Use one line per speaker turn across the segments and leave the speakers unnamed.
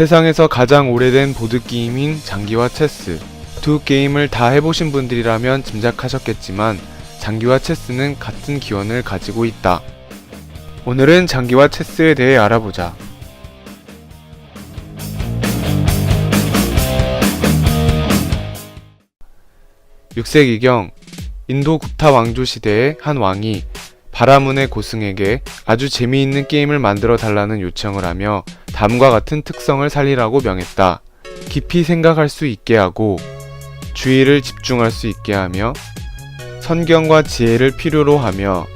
세상에서 가장 오래된 보드게임인 장기화 체스. 두 게임을 다 해보신 분들이라면 짐작하셨겠지만 장기화 체스는 같은 기원을 가지고 있다. 오늘은 장기화 체스에 대해 알아보자. 6세기경 인도 구타 왕조 시대의 한 왕이 바라문의 고승에게 아주 재미있는 게임을 만들어 달라는 요청을 하며 다음과 같은 특성을 살리라고 명했다. 깊이 생각할 수 있게 하고 주의를 집중할 수 있게 하며 선경과 지혜를 필요로 하며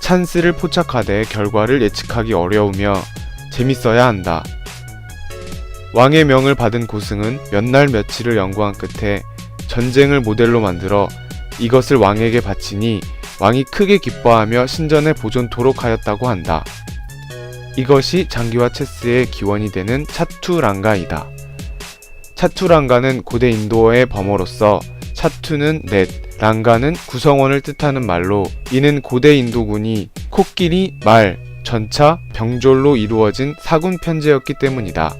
찬스를 포착하되 결과를 예측하기 어려우며 재밌어야 한다. 왕의 명을 받은 고승은 몇 날 며칠을 연구한 끝에 전쟁을 모델로 만들어 이것을 왕에게 바치니 왕이 크게 기뻐하며 신전에 보존토록 하였다고 한다. 이것이 장기화 체스의 기원이 되는 차투랑가이다. 차투랑가는 고대 인도어의 범어로서 차투는 넷, 랑가는 구성원을 뜻하는 말로 이는 고대 인도군이 코끼리, 말, 전차, 병졸로 이루어진 사군 편제였기 때문이다.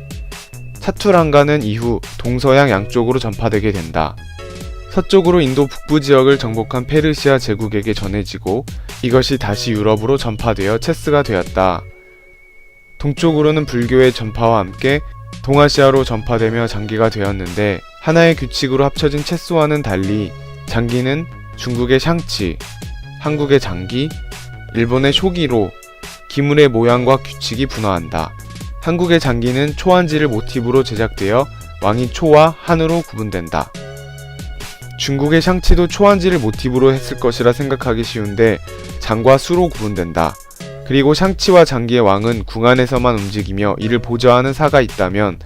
차투랑가는 이후 동서양 양쪽으로 전파되게 된다. 서쪽으로 인도 북부 지역을 정복한 페르시아 제국에게 전해지고 이것이 다시 유럽으로 전파되어 체스가 되었다. 동쪽으로는 불교의 전파와 함께 동아시아로 전파되며 장기가 되었는데 하나의 규칙으로 합쳐진 체스와는 달리 장기는 중국의 샹치, 한국의 장기, 일본의 쇼기로 기물의 모양과 규칙이 분화한다. 한국의 장기는 초한지를 모티브로 제작되어 왕이 초와 한으로 구분된다. 중국의 샹치도 초한지를 모티브로 했을 것이라 생각하기 쉬운데 장과 수로 구분된다. 그리고 샹치와 장기의 왕은 궁안에서만 움직이며 이를 보좌하는 사가 있다면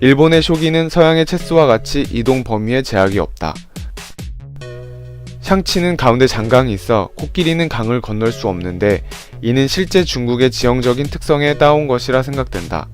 일본의 쇼기는 서양의 체스와 같이 이동 범위에 제약이 없다. 샹치는 가운데 장강이 있어 코끼리는 강을 건널 수 없는데 이는 실제 중국의 지형적인 특성에 따온 것이라 생각된다.